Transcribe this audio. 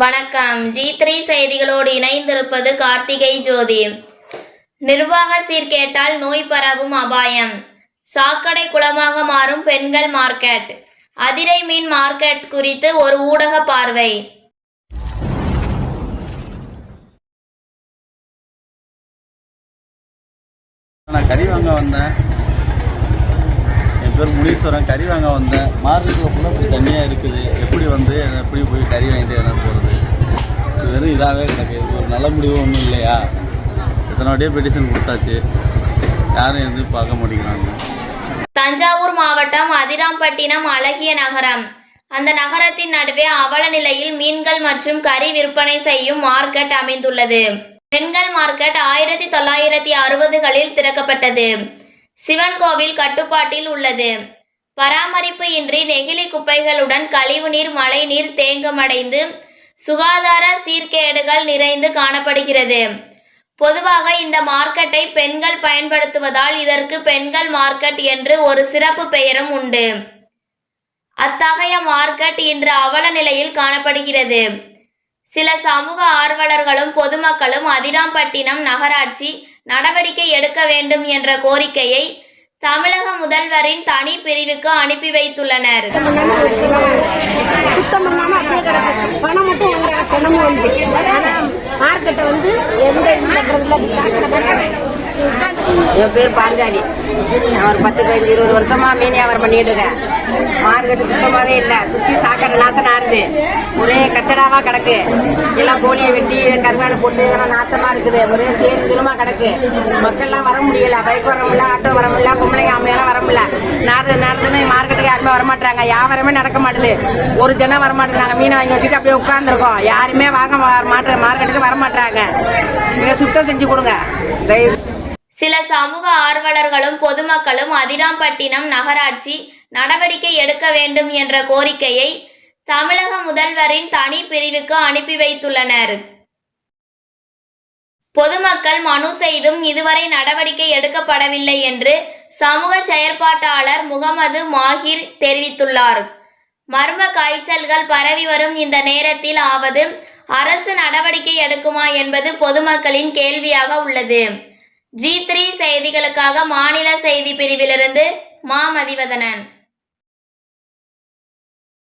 வணக்கம். G three செய்திகளோடு இணைந்திருப்பது கார்த்திகை ஜோதி. நிர்வாக சீர்கேட்டால் நோய் பரவும் அபாயம். சாக்கடை குளமாக மாறும் பெண்கள் மார்க்கெட். அதிரை மீன் மார்க்கெட் குறித்து ஒரு ஊடக பார்வை. நான் கறி வாங்க வந்தேன். என் பேர் முனீஸ்வரன். கறி வாங்க வந்தேன். மார்க்கெட்டில் ஃபுல்லாக இப்படி தண்ணியாக இருக்குது. எப்படி வந்து எப்படி போய் கறி வாங்கிட்டு என்ன போகிறது வெறும் இதாகவே கிடக்கு. இது ஒரு நல்ல முடிவு ஒன்றும் இல்லையா? எத்தனை வாட்டியே பெட்டிஷன் கொடுத்தாச்சு. யாரும் எதுவும் பார்க்க மாட்டேங்கிறாங்க. தஞ்சாவூர் மாவட்டம் அதிராம்பட்டினம் அழகிய நகரம். அந்த நகரத்தின் நடுவே அவல நிலையில் மீன்கள் மற்றும் கறி விற்பனை செய்யும் மார்க்கெட் அமைந்துள்ளது. பெண்கள் மார்க்கெட் ஆயிரத்தி தொள்ளாயிரத்தி அறுபதுகளில் திறக்கப்பட்டது. சிவன் கோவில் கட்டுப்பாட்டில் உள்ளது. பராமரிப்பு இன்றி நெகிழி குப்பைகளுடன் கழிவுநீர் மழைநீர் தேங்கமடைந்து சுகாதார சீர்கேடுகள் நிறைந்து காணப்படுகிறது. பொதுவாக இந்த மார்க்கெட்டை பெண்கள் பயன்படுத்துவதால் இதற்கு பெண்கள் மார்க்கெட் என்று ஒரு சிறப்பு பெயரும் உண்டு. அத்தகைய மார்க்கெட் இன்று அவல நிலையில் காணப்படுகிறது. சில சமூக ஆர்வலர்களும் பொதுமக்களும் அதிராம்பட்டினம் நகராட்சி நடவடிக்கை எடுக்க வேண்டும் என்ற கோரிக்கையை தமிழக முதல்வரின் தனி பிரிவுக்கு அனுப்பி வைத்துள்ளனர். மார்க்கெட்டை வந்து எந்த இது பண்றதுல சாக்கடை பண்றாங்க என் பேர் பாஞ்சாலி. நான் ஒரு பத்து பதினஞ்சு இருபது வருஷமா மீன் வியாபாரம் பண்ணிட்டு இருக்கேன். மார்க்கெட்டு சுத்தமாவே இல்லை. சுத்தி சாக்கடை நாத்தம் நாறுது. ஒரே கச்சடாவா கிடக்கு. எல்லாம் கோழியை வெட்டி கருவாடு போட்டு இதெல்லாம் நாத்தமா இருக்குது. ஒரே சேரு திரும்ப கிடக்கு. மக்கள்லாம் வர முடியல. பைக் வர முடியல ஆட்டோ வர முடியல பொம்பளைங்க ஆம்பளைலாம் வர முடியல. நாறுது நாறுதுன்னு மார்க்கெட்டுக்கு யாருமே வர மாட்டாங்க வியாபாரமே நடக்க மாட்டுது. ஒரு ஜனம் வரமாட்டேது நாங்கள் மீனை வாங்கி வச்சுட்டு அப்படியே உட்காந்துருக்கோம் யாருமே வாங்க மாட்டு மார்க்கெட்டுக்கு வர நீங்கள் சுத்தம் செஞ்சு கொடுங்க. தயவு சில சமூக ஆர்வலர்களும் பொதுமக்களும் அதிராம்பட்டினம் நகராட்சி நடவடிக்கை எடுக்க வேண்டும் என்ற கோரிக்கையை தமிழக முதல்வரின் தனி பிரிவுக்கு அனுப்பி வைத்துள்ளனர். பொதுமக்கள் மனு செய்தும் இதுவரை நடவடிக்கை எடுக்கப்படவில்லை என்று சமூக செயற்பாட்டாளர் முகமது மாஹிர் தெரிவித்துள்ளார். மர்ம காய்ச்சல்கள் பரவி வரும் இந்த நேரத்தில் ஆவது அரசு நடவடிக்கை எடுக்குமா என்பது பொதுமக்களின் கேள்வியாக உள்ளது. ஜி த்ரீ செய்திகளுக்காக மாநில செய்தி பிரிவிலிருந்து மா மதிவதனன்